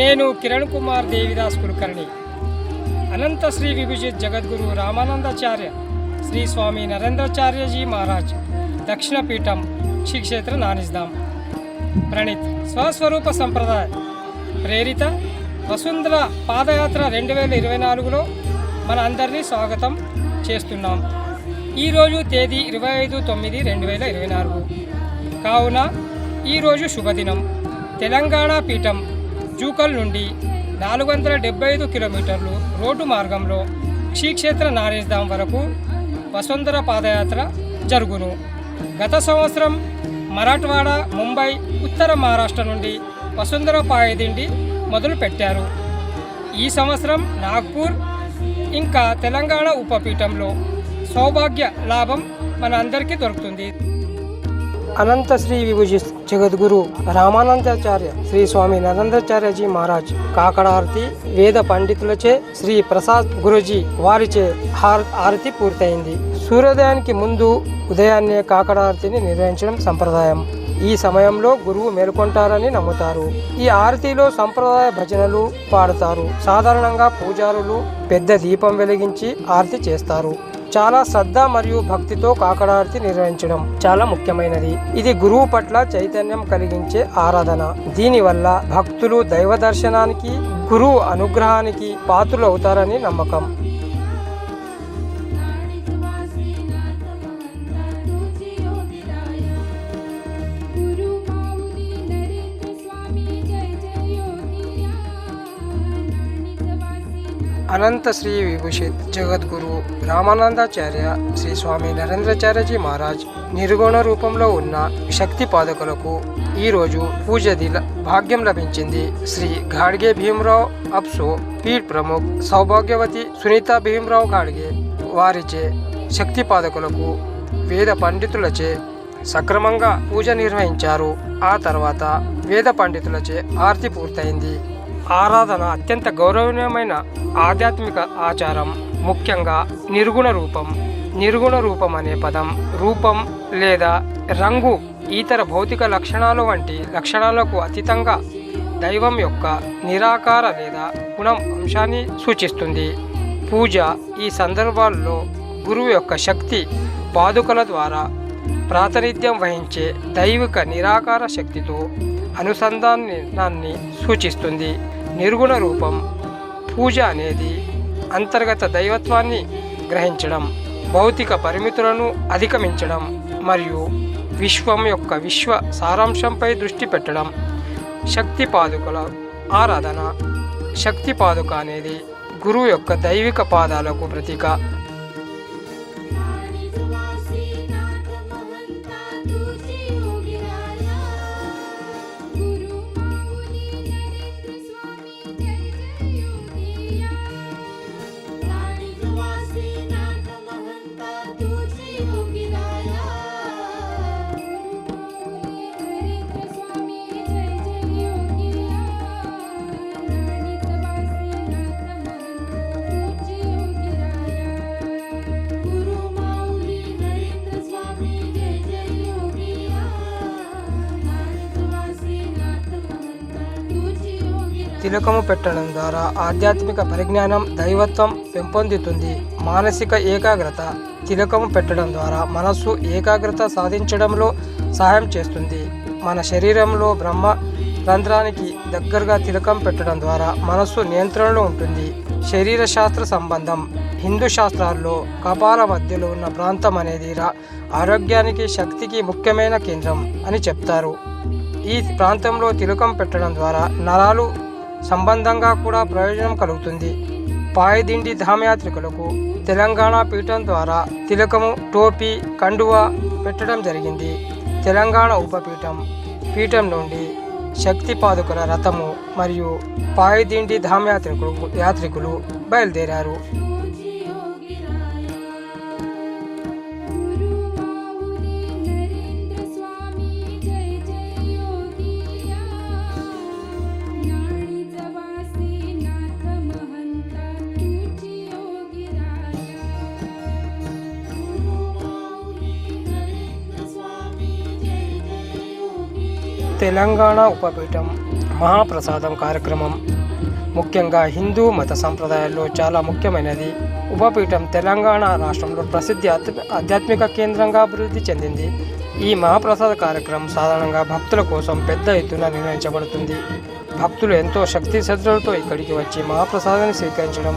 నేను కిరణ్ కుమార్ దేవిదాస్ కులకర్ణి. అనంత శ్రీ విభజిత్ జగద్గురు రామానందాచార్య శ్రీ స్వామి నరేంద్రాచార్యజీ మహారాజ్ దక్షిణ పీఠం శ్రీ క్షేత్ర ప్రణీత్ స్వస్వరూప సంప్రదాయ ప్రేరిత వసుంధర పాదయాత్ర రెండు వేల ఇరవై నాలుగులో మన అందరినీ స్వాగతం చేస్తున్నాం. ఈరోజు తేదీ ఇరవై ఐదు తొమ్మిది రెండు వేల ఇరవై నాలుగు. కావున ఈరోజు శుభదినం. తెలంగాణ పీఠం జూకల్ నుండి నాలుగు వందల డెబ్బై ఐదు కిలోమీటర్లు రోడ్డు మార్గంలో శ్రీక్షేత్ర నారేజ్ధాం వరకు వసుంధర పాదయాత్ర జరుగును. గత సంవత్సరం మరాఠ్వాడ ముంబై ఉత్తర మహారాష్ట్ర నుండి వసుంధర పాయదిండి మొదలు పెట్టారు ఈ సంవత్సరం నాగ్పూర్ ఇంకా తెలంగాణ ఉపపీఠంలో సౌభాగ్య లాభం మన అందరికీ దొరుకుతుంది. అనంత శ్రీ విభూజి జగద్గురు రామానందాచార్య శ్రీ స్వామి నరేంద్రాచార్యజీ మహారాజ్. కాకడారతి వేద పండితులచే శ్రీ ప్రసాద్ గురుజీ వారిచే హారతి ఆరతి పూర్తయింది. సూర్యోదయానికి ముందు ఉదయాన్నే కాకడారతిని నిర్వహించడం సంప్రదాయం. ఈ సమయంలో గురువు మేల్కొంటారని నమ్ముతారు. ఈ ఆరతిలో సంప్రదాయ భజనలు పాడతారు. సాధారణంగా పూజారులు పెద్ద దీపం వెలిగించి ఆరతి చేస్తారు. చాలా శ్రద్ధ మరియు భక్తితో కాకడార్తి నిర్వహించడం చాలా ముఖ్యమైనది. ఇది గురువు పట్ల చైతన్యం కలిగించే ఆరాధన. దీనివల్ల భక్తులు దైవ దర్శనానికి గురువు అనుగ్రహానికి పాత్రులు అవుతారని నమ్మకం. అనంత శ్రీ విభూషిత్ జగద్గురు రామానందాచార్య శ్రీ స్వామి నరేంద్రచార్యజీ మహారాజ్ నిర్గుణ రూపంలో ఉన్న శక్తి పాదకులకు ఈరోజు పూజ దిల భాగ్యం లభించింది. శ్రీ గాడ్గే భీమరావు అప్సో పీఠ్ ప్రముఖ్ సౌభాగ్యవతి సునీత భీమరావు గాడ్గే వారిచే శక్తి పాదకులకు వేద పండితులచే సక్రమంగా పూజ నిర్వహించారు. ఆ తర్వాత వేద పండితులచే ఆర్తి పూర్తయింది. ఆరాధన అత్యంత గౌరవనీయమైన ఆధ్యాత్మిక ఆచారం ముఖ్యంగా నిర్గుణ రూపం. నిర్గుణ రూపం అనే పదం రూపం లేదా రంగు ఇతర భౌతిక లక్షణాలు వంటి లక్షణాలకు అతీతంగా దైవం యొక్క నిరాకార లేదా గుణం అంశాన్ని సూచిస్తుంది. పూజ ఈ సందర్భాల్లో గురువు యొక్క శక్తి పాదుకల ద్వారా ప్రాతినిధ్యం వహించే దైవిక నిరాకార శక్తితో అనుసంధానాన్ని సూచిస్తుంది. నిర్గుణ రూపం. పూజ అనేది అంతర్గత దైవత్వాన్ని గ్రహించడం భౌతిక పరిమితులను అధిగమించడం మరియు విశ్వం యొక్క విశ్వ సారాంశంపై దృష్టి పెట్టడం. శక్తి పాదుకల ఆరాధన. శక్తి పాదుక అనేది గురువు యొక్క దైవిక పాదాలకు ప్రతీక. తిలకము పెట్టడం ద్వారా ఆధ్యాత్మిక పరిజ్ఞానం దైవత్వం పెంపొందుతుంది. మానసిక ఏకాగ్రత తిలకము పెట్టడం ద్వారా మనస్సు ఏకాగ్రత సాధించడంలో సహాయం చేస్తుంది. మన శరీరంలో బ్రహ్మ రంధ్రానికి దగ్గరగా తిలకం పెట్టడం ద్వారా మనస్సు నియంత్రణలో ఉంటుంది. శరీర శాస్త్ర సంబంధం హిందూ శాస్త్రాల్లో కపాల మధ్యలో ఉన్న ప్రాంతం అనేది రా- ఆరోగ్యానికి శక్తికి ముఖ్యమైన కేంద్రం అని చెప్తారు. ఈ ప్రాంతంలో తిలకం పెట్టడం ద్వారా నరాలు సంబంధంగా కూడా ప్రయోజనం కలుగుతుంది. పాయదిండి ధామయాత్రికులకు తెలంగాణ పీఠం ద్వారా తిలకము టోపీ కండువా పెట్టడం జరిగింది. తెలంగాణ ఉపపీఠం పీఠం నుండి శక్తి పాదుకుల రథము మరియు పాయదిండి ధామయాత్రికులు యాత్రికులు బయలుదేరారు. తెలంగాణ ఉపపీఠం మహాప్రసాదం కార్యక్రమం. ముఖ్యంగా హిందూ మత సంప్రదాయాల్లో చాలా ముఖ్యమైనది. ఉపపీఠం తెలంగాణ రాష్ట్రంలో ప్రసిద్ధి ఆధ్యాత్మిక కేంద్రంగా అభివృద్ధి చెందింది. ఈ మహాప్రసాద కార్యక్రమం సాధారణంగా భక్తుల కోసం పెద్ద ఎత్తున నిర్వహించబడుతుంది భక్తులు ఎంతో శక్తి శ్రద్ధలతో ఇక్కడికి వచ్చి మహాప్రసాదాన్ని స్వీకరించడం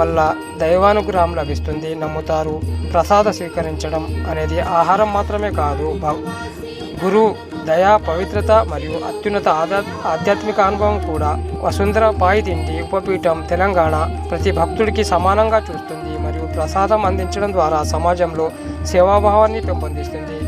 వల్ల దైవానుగ్రహం లభిస్తుంది నమ్ముతారు. ప్రసాద స్వీకరించడం అనేది ఆహారం మాత్రమే కాదు. గురు దయా పవిత్రత మరియు అత్యున్నత ఆధ్యాత్మిక అనుభవం కూడా వసుంధర పాయిదింటి ఉపపీఠం తెలంగాణ ప్రతి భక్తుడికి సమానంగా చూస్తుంది మరియు ప్రసాదం అందించడం ద్వారా సమాజంలో సేవాభావాన్ని పెంపొందిస్తుంది.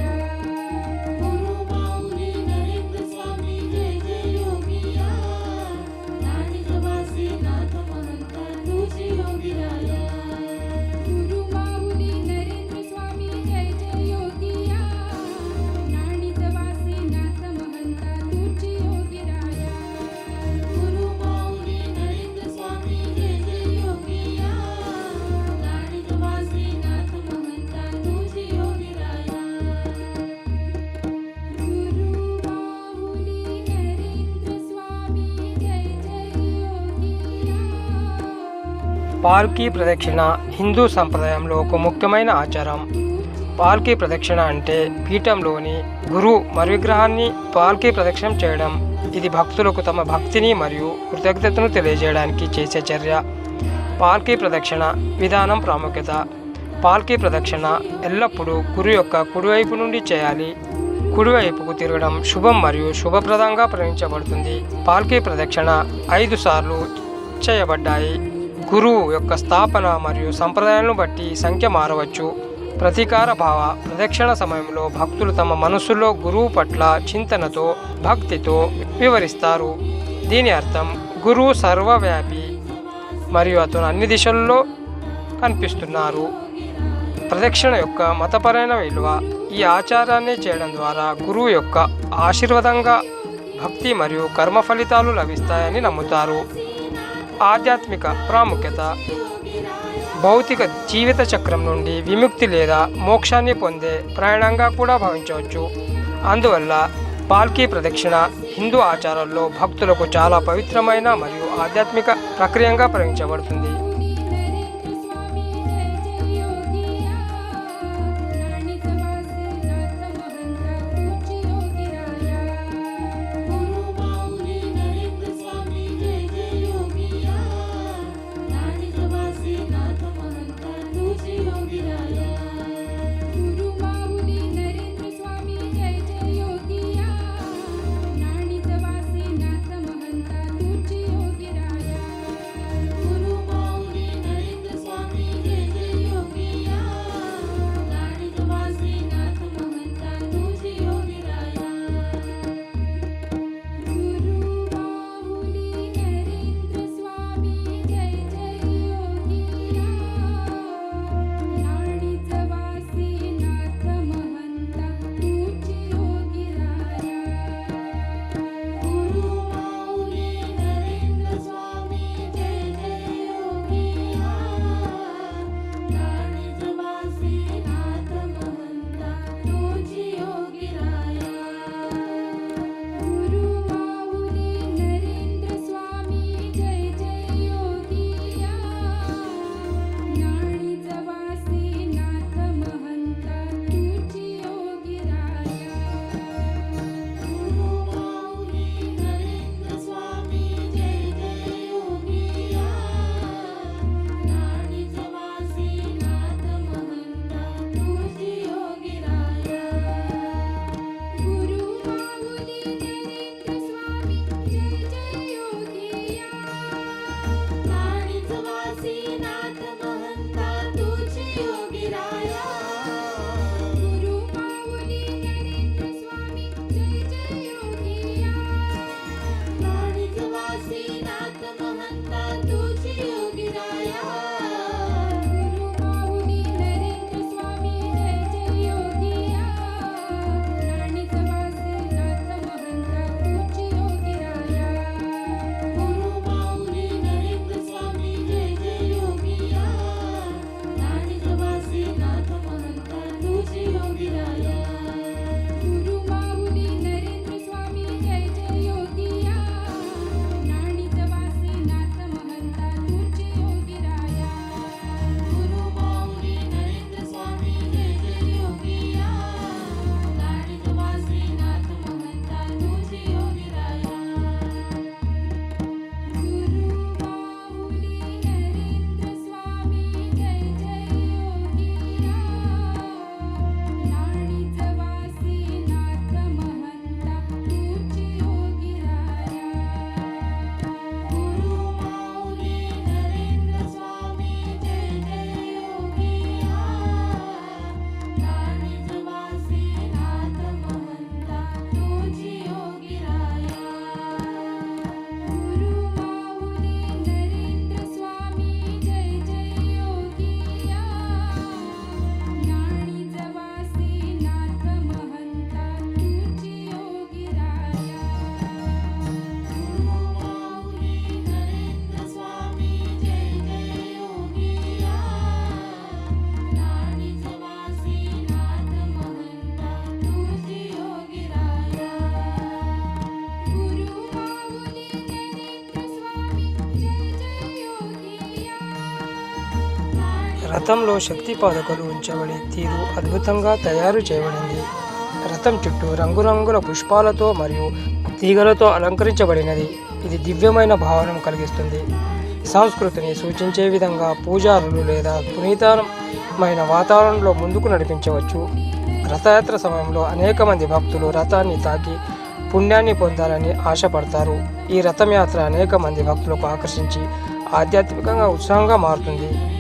పాల్కీ ప్రదక్షిణ హిందూ సంప్రదాయంలో ఒక ముఖ్యమైన ఆచారం. పాల్కీ ప్రదక్షిణ అంటే పీఠంలోని గురు మరి విగ్రహాన్ని పాల్కీ ప్రదక్షిణం చేయడం. ఇది భక్తులకు తమ భక్తిని మరియు కృతజ్ఞతను తెలియజేయడానికి చేసే చర్య. పాల్కీ ప్రదక్షిణ విధానం ప్రాముఖ్యత. పాల్కీ ప్రదక్షిణ ఎల్లప్పుడూ గురు యొక్క కుడివైపు నుండి చేయాలి. కుడివైపుకు తిరగడం శుభం మరియు శుభప్రదంగా పరిగణించబడుతుంది. పాల్కీ ప్రదక్షిణ ఐదు సార్లు చేయబడ్డాయి. గురువు యొక్క స్థాపన మరియు సంప్రదాయాలను బట్టి సంఖ్య మారవచ్చు. ప్రతీకార భావ ప్రదక్షిణ సమయంలో భక్తులు తమ మనసులో గురువు పట్ల చింతనతో భక్తితో వివరిస్తారు. దీని అర్థం గురువు సర్వవ్యాపి మరియు అతను అన్ని దిశల్లో కనిపిస్తున్నారు. ప్రదక్షిణ యొక్క మతపరమైన విలువ ఈ ఆచారాన్ని చేయడం ద్వారా గురువు యొక్క ఆశీర్వాదంగా భక్తి మరియు కర్మ ఫలితాలు లభిస్తాయని నమ్ముతారు. ఆధ్యాత్మిక ప్రాముఖ్యత భౌతిక జీవిత చక్రం నుండి విముక్తి లేదా మోక్షాన్ని పొందే ప్రయాణంగా కూడా భావించవచ్చు. అందువల్ల పాల్కీ ప్రదక్షిణ హిందూ ఆచారాల్లో భక్తులకు చాలా పవిత్రమైన మరియు ఆధ్యాత్మిక ప్రక్రియగా పరిగణించబడుతుంది. రథంలో శక్తి పాదకులు ఉంచబడి తీరు అద్భుతంగా తయారు చేయబడింది. రథం చుట్టూ రంగురంగుల పుష్పాలతో మరియు తీగలతో అలంకరించబడినది. ఇది దివ్యమైన భావన కలిగిస్తుంది. సంస్కృతిని సూచించే విధంగా పూజారులు లేదా పునీతమైన వాతావరణంలో ముందుకు నడిపించవచ్చు. రథయాత్ర సమయంలో అనేక మంది భక్తులు రథాన్ని తాకి పుణ్యాన్ని పొందాలని ఆశపడతారు. ఈ రథయాత్ర అనేక మంది భక్తులకు ఆకర్షించి ఆధ్యాత్మికంగా ఉత్సాహంగా మారుతుంది.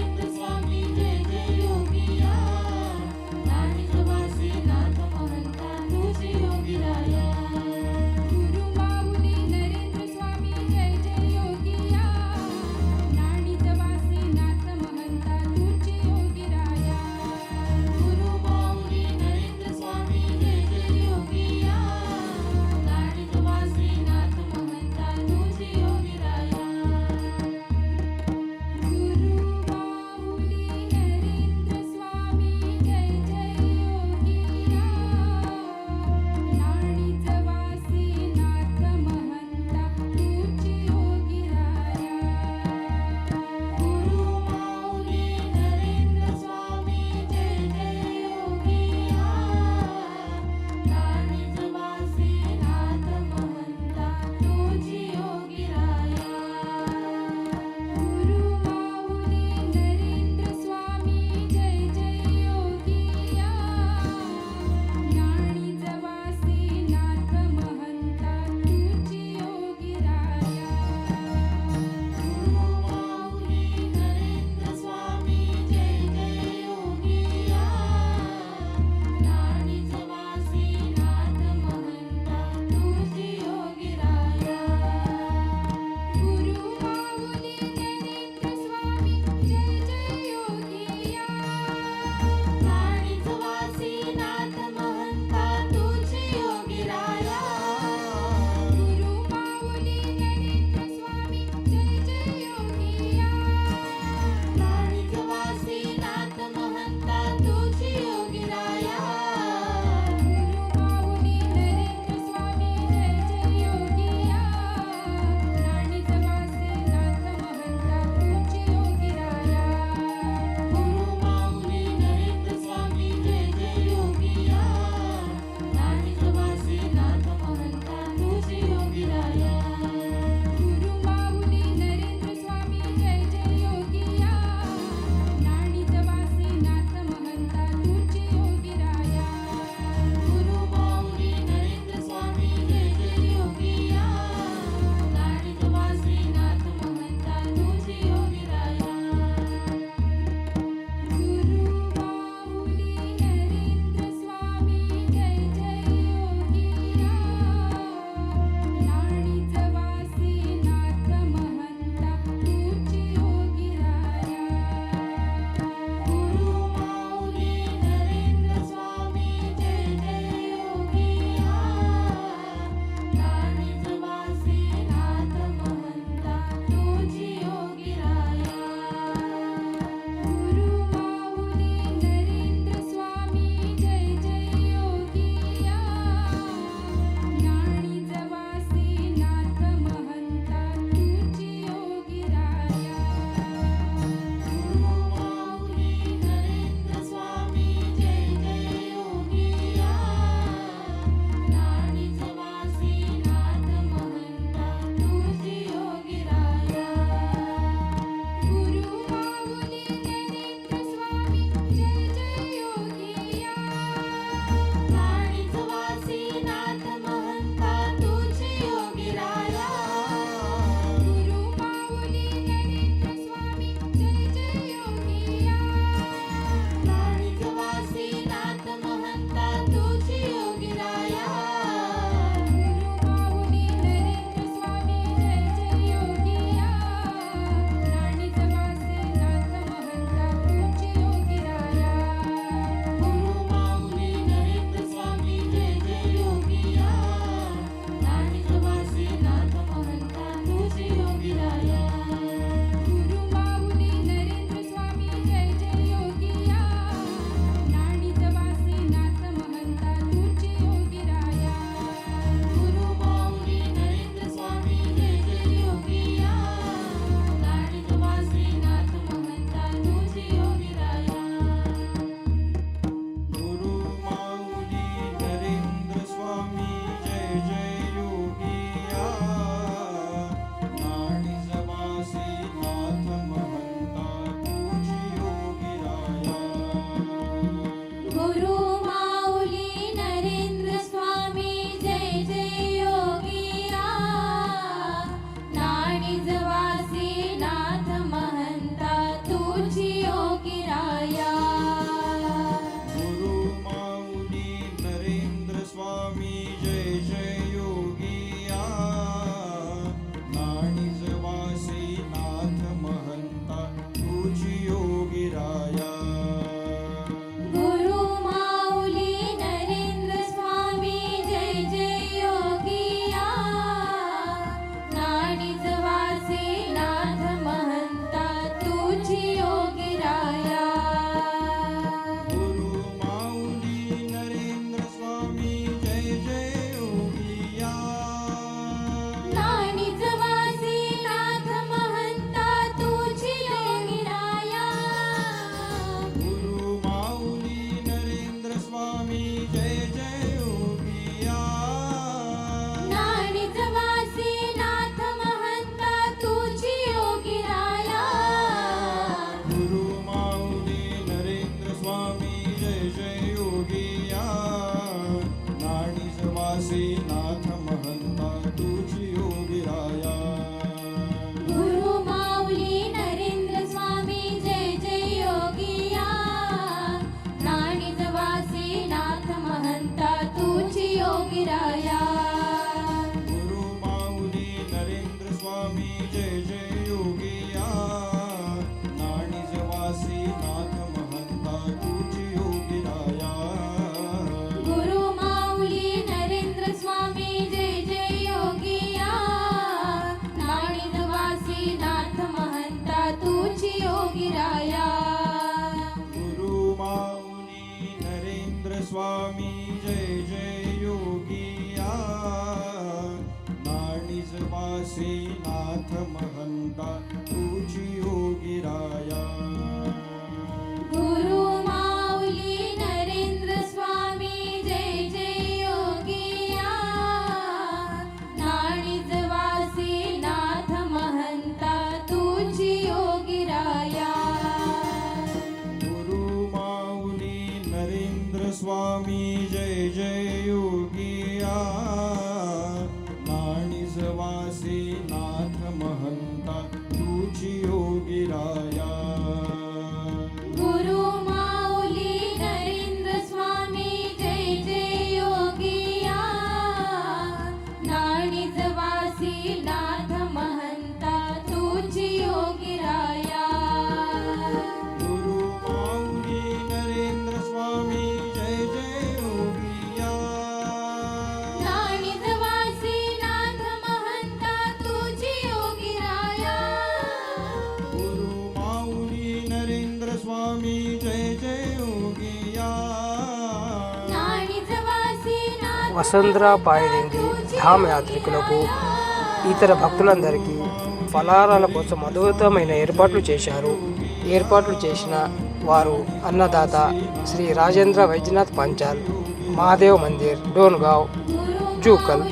स्वामी जय जय योगी। नाथ महंता వసంద్రాపాయలింగి ధామ్ యాత్రికులకు ఇతర భక్తులందరికీ ఫలారాల కోసం అద్భుతమైన ఏర్పాట్లు చేశారు. ఏర్పాట్లు చేసిన వారు అన్నదాత శ్రీ రాజేంద్ర వైద్యనాథ్ పంచాల్ మహాదేవ్ మందిర్ డోన్గావ్ చూకల్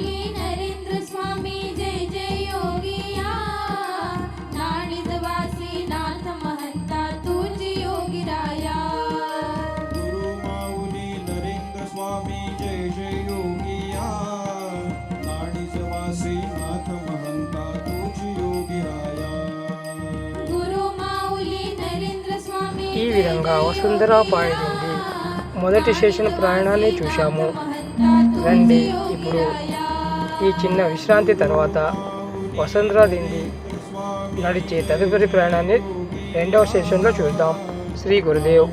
విధంగా వసుంధర పాయలింది మొదటి స్టేషన్ ప్రయాణాన్ని చూశాము. రండి ఇప్పుడు ఈ చిన్న విశ్రాంతి తర్వాత వసుంధర దిండి నడిచే తదుపరి ప్రయాణాన్ని రెండవ స్టేషన్లో చూద్దాం. శ్రీ గురుదేవ్.